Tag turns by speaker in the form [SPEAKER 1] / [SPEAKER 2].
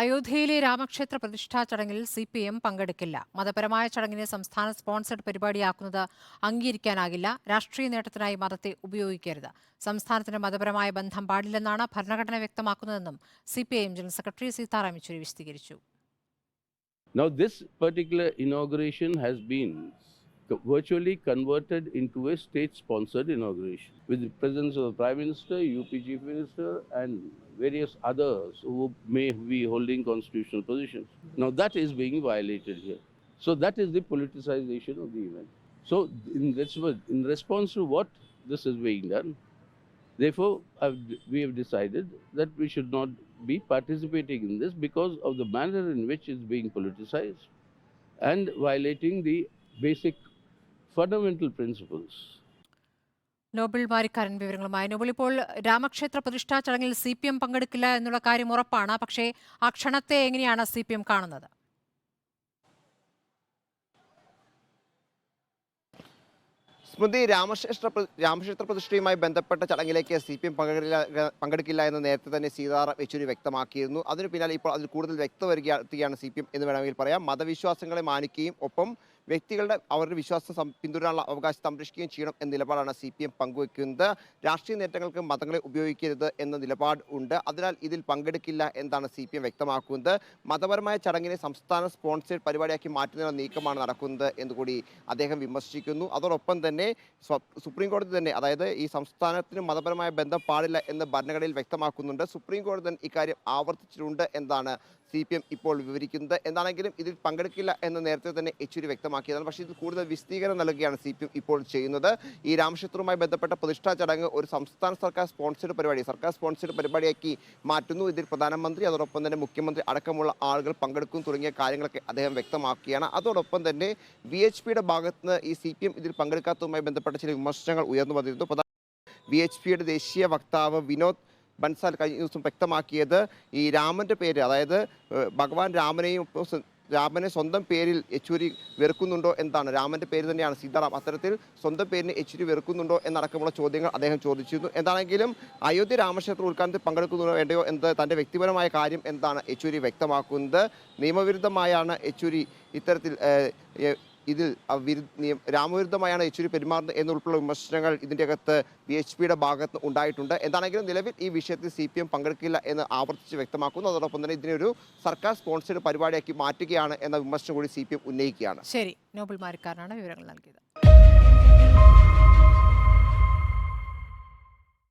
[SPEAKER 1] അയോധ്യയിലെ രാമക്ഷേത്ര പ്രതിഷ്ഠാ ചടങ്ങിൽ സി പി എം പങ്കെടുക്കില്ല. മതപരമായ ചടങ്ങിനെ സംസ്ഥാന സ്പോൺസർഡ് പരിപാടിയാക്കുന്നത് അംഗീകരിക്കാനാകില്ല. രാഷ്ട്രീയ നേട്ടത്തിനായി മതത്തെ ഉപയോഗിക്കരുത്. സംസ്ഥാനത്തിന് മതപരമായ ബന്ധം പാടില്ലെന്നാണ് ഭരണഘടന വ്യക്തമാക്കുന്നതെന്നും C P I M general secretary Sitaram Yechury വിശദീകരിച്ചു.
[SPEAKER 2] Now, this particular inauguration has been virtually converted into a state sponsored inauguration with the presence of the Prime Minister, UP Chief Minister, and various others who may be holding constitutional positions. Now, that is being violated here. So, that is the politicization of the event. So, in, in response to what this is being done, Therefore, I've, we have decided that we should not be participating in this because of the manner in which it's being politicized and violating the basic fundamental principles
[SPEAKER 1] Noble Varikkaran വിവരങ്ങളുമായി. Noble ഇപ്പോൾ രാമക്ഷേത്ര പ്രതിഷ്ഠാ ചടങ്ങിൽ C P M പങ്കെടുക്കില്ല എന്നുള്ള കാര്യം ഉറപ്പാണ്. പക്ഷേ ആ ക്ഷണത്തെ എങ്ങനെയാണ് സി പി എം കാണുന്നത്?
[SPEAKER 3] സ്മൃതി രാമക്ഷേത്ര രാമക്ഷേത്ര പ്രതിഷ്ഠയുമായി ബന്ധപ്പെട്ട ചടങ്ങിലേക്ക് സി പി എം പങ്കെടുക്കില്ല പങ്കെടുക്കില്ല എന്ന് നേരത്തെ തന്നെ സീതാറാം യെച്ചൂരി വ്യക്തമാക്കിയിരുന്നു. അതിന് പിന്നാലെ ഇപ്പോൾ അതിൽ കൂടുതൽ വ്യക്തത വരികയാണ് സി പി എം എന്ന് വേണമെങ്കിൽ പറയാം. മതവിശ്വാസങ്ങളെ മാനിക്കുകയും ഒപ്പം വ്യക്തികളുടെ അവരുടെ വിശ്വാസം പിന്തുടരാനുള്ള അവകാശം സംരക്ഷിക്കുകയും ചെയ്യണം എന്ന നിലപാടാണ് സി പി എം പങ്കുവെക്കുന്നത് രാഷ്ട്രീയ നേട്ടങ്ങൾക്ക് മതങ്ങളെ ഉപയോഗിക്കരുത് എന്ന നിലപാട് ഉണ്ട്. അതിനാൽ ഇതിൽ പങ്കെടുക്കില്ല എന്നാണ് സി പി എം വ്യക്തമാക്കുന്നത്. മതപരമായ ചടങ്ങിനെ സംസ്ഥാന സ്പോൺസേഡ് പരിപാടിയാക്കി മാറ്റുന്നതിനുള്ള നീക്കമാണ് നടക്കുന്നത് എന്നുകൂടി അദ്ദേഹം വിമർശിക്കുന്നു. അതോടൊപ്പം തന്നെ സുപ്രീംകോടതി സുപ്രീം കോടതി തന്നെ അതായത് ഈ സംസ്ഥാനത്തിന് മതപരമായ ബന്ധം പാടില്ല എന്ന് ഭരണഘടനയിൽ വ്യക്തമാക്കുന്നുണ്ട്. സുപ്രീം കോടതി തന്നെ ഇക്കാര്യം ആവർത്തിച്ചിട്ടുണ്ട് എന്നാണ് സി പി എം ഇപ്പോൾ വിവരിക്കുന്നത് എന്താണെങ്കിലും ഇതിൽ പങ്കെടുക്കില്ല എന്ന് നേരത്തെ തന്നെ യെച്ചൂരി വ്യക്തമാക്കിയതാണ്. പക്ഷേ ഇതിൽ കൂടുതൽ വിശദീകരണം നൽകുകയാണ് സി ഇപ്പോൾ ചെയ്യുന്നത്. ഈ രാമക്ഷേത്രവുമായി ബന്ധപ്പെട്ട പ്രതിഷ്ഠാ ചടങ്ങ് ഒരു സംസ്ഥാന സർക്കാർ സ്പോൺസേഡ് പരിപാടി സർക്കാർ സ്പോൺസേഡ് പരിപാടിയാക്കി മാറ്റുന്നു. ഇതിൽ പ്രധാനമന്ത്രി അതോടൊപ്പം തന്നെ മുഖ്യമന്ത്രി അടക്കമുള്ള ആളുകൾ പങ്കെടുക്കും തുടങ്ങിയ കാര്യങ്ങളൊക്കെ അദ്ദേഹം വ്യക്തമാക്കുകയാണ് അതോടൊപ്പം തന്നെ വി എച്ച് പിയുടെ ഭാഗത്തുനിന്ന് ഈ സി പി എം ഇതിൽ പങ്കെടുക്കാത്തതുമായി ബന്ധപ്പെട്ട ചില വിമർശനങ്ങൾ ഉയർന്നു വന്നിരുന്നു. വി എച്ച് പിയുടെ ദേശീയ വക്താവ് വിനോദ് ബൻസാൽ കഴിഞ്ഞ ദിവസം വ്യക്തമാക്കിയത് ഈ രാമന്റെ പേര് അതായത് ഭഗവാൻ രാമനെയും രാമനെ സ്വന്തം പേരിൽ യെച്ചൂരി വെറുക്കുന്നുണ്ടോ എന്താണ് രാമന്റെ പേര് തന്നെയാണ് സീതാറാം. അത്തരത്തിൽ സ്വന്തം പേരിന് യെച്ചൂരി വെറുക്കുന്നുണ്ടോ എന്നടക്കമുള്ള ചോദ്യങ്ങൾ അദ്ദേഹം ചോദിച്ചിരുന്നു. എന്താണെങ്കിലും അയോധ്യ രാമക്ഷേത്ര ഉദ്ഘാടനത്തിൽ പങ്കെടുക്കുന്നുണ്ടോ വേണ്ടയോ എന്നത് തന്റെ വ്യക്തിപരമായ കാര്യം എന്താണ് യെച്ചൂരി വ്യക്തമാക്കുന്നത്. നിയമവിരുദ്ധമായാണ് യെച്ചൂരി ഇത്തരത്തിൽ ഇതിൽ രാമവിരുദ്ധമായാണ് യെച്ചൂരി പെരുമാറുന്നത് എന്നുൾപ്പെടെ വിമർശനങ്ങൾ ഇതിന്റെ അകത്ത് ബി എച്ച് പിയുടെ ഭാഗത്ത് ഉണ്ടായിട്ടുണ്ട്. എന്താണെങ്കിലും നിലവിൽ ഈ വിഷയത്തിൽ സി പി എം പങ്കെടുക്കില്ല എന്ന് ആവർത്തിച്ച് വ്യക്തമാക്കുന്നു. അതോടൊപ്പം തന്നെ ഇതിനെ ഒരു സർക്കാർ സ്പോൺസേഡ് പരിപാടിയാക്കി മാറ്റുകയാണ് എന്ന വിമർശനം കൂടി സി പി എം ഉന്നയിക്കുകയാണ്.
[SPEAKER 1] ശരി. നോബിൾ മാരിക്കാരനാണ് വിവരങ്ങൾ നൽകിയത്.